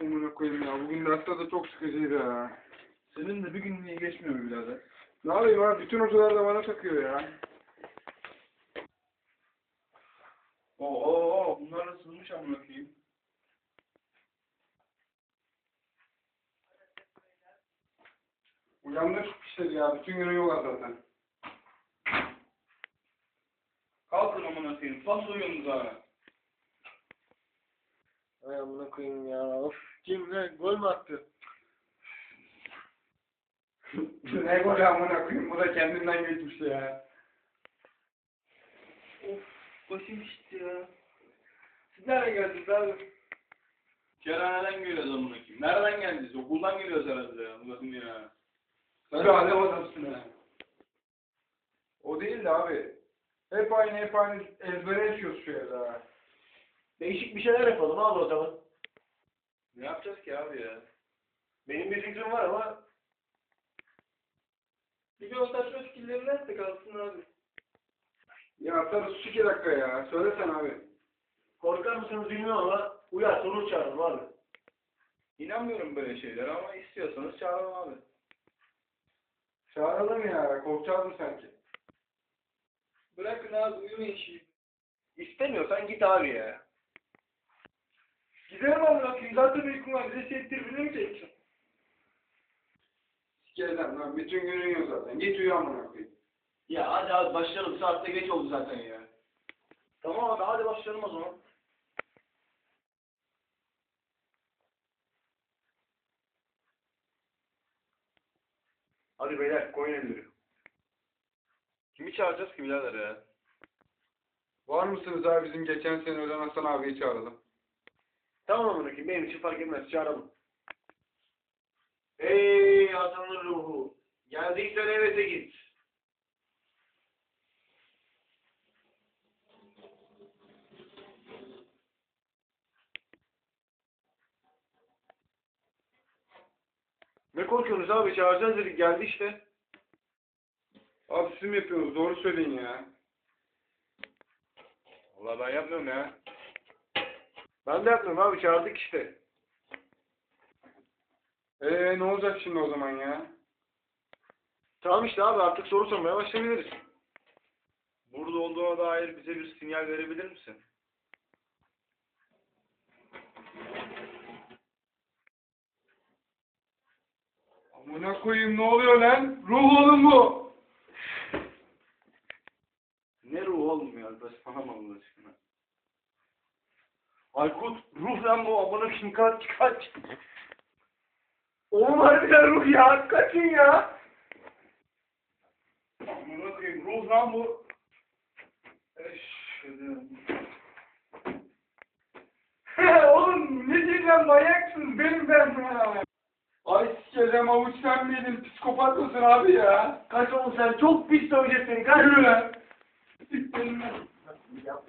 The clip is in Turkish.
Amına koyayım ya. Bugün derste de çok sıkıcıydı ya. Senin de bir gün niye geçmiyor be birader? Ne yapayım abi? Bütün hocalar da bana takıyor ya. Oo, bunlar da sızmış amına koyayım. Uyandık işte ya. Bütün günü yola zaten. Kalkın amına koyayım. Pas oyununuz ha. Ay amına koyayım ya. Of. Kim ne? Gol mü attı? ne gol amına koyayım. Bu da kendinden geçmiş ya. Of, başım şişti ya. Siz nereden geldiniz abi? Kerhaneden geliyoruz amına koyayım. Nereden geldiniz? Okuldan geliyoruz herhalde ya. Allah'ım ya. Sen de alem adamsın ha. O değil de abi. Hep aynı hep aynı ezbere yaşıyoruz şu evde ha. Değişik bir şeyler yapalım abi o zaman. Ne yapacağız ki abi ya? Benim bir fikrim var ama Bir gösterme fikirlerinden de kalsın abi. Ya sarı sus iki dakika ya. Söylesen abi. korkar mısınız bilmiyorum ama uyar sonuç çağıralım abi. İnanmıyorum böyle şeylere ama istiyorsanız çağıralım abi. Çağıralım ya. Korkacağız mı sanki? Bırakın abi uyumayın şimdi. İstemiyorsan git abi ya. Gidelim amına koyayım. Zaten uykum var. Bize şey çekeceksin? Sikerden lan. Bütün günün yok zaten. Git uyu amına koyayım. Ya hadi abi başlayalım. Saatte geç oldu zaten ya. Tamam abi hadi başlayalım o zaman. Hadi beyler koyun elleri. Kimi çağıracağız ki birader ya? Var mısınız abi bizim geçen sene ölen Hasan abiyi çağıralım. Tamam amına benim için fark etmez çağıralım. Ey Hasan'ın ruhu. Geldiysen evete git. Ne korkuyorsunuz abi? Çağıracağız dedik. Geldi işte. Abi siz mi yapıyorsunuz? Doğru söyleyin ya. Valla ben yapmıyorum ya. Ben de yapmıyorum abi. Çağırdık işte. Eee ne olacak şimdi o zaman ya? Tamam işte abi artık soru sormaya başlayabiliriz. Burada olduğuna dair bize bir sinyal verebilir misin? Amına koyayım ne oluyor lan? Ruh oğlum bu. Ne ruh oğlum ya? Saçmalama Allah aşkına. Aykut, ruh lan bu. Amına kim kaç kaç. Oğlum harbiden ruh ya. Kaçın ya. Amına koyayım, ruh lan bu. Oğlum ne diyeceğim manyaksınız benim ben ya. Ay sikeceğim avuç sen miydin? Psikopat mısın abi ya? Kaç oğlum sen çok pis döveceksin. Kaç. Yürü lan. Yap.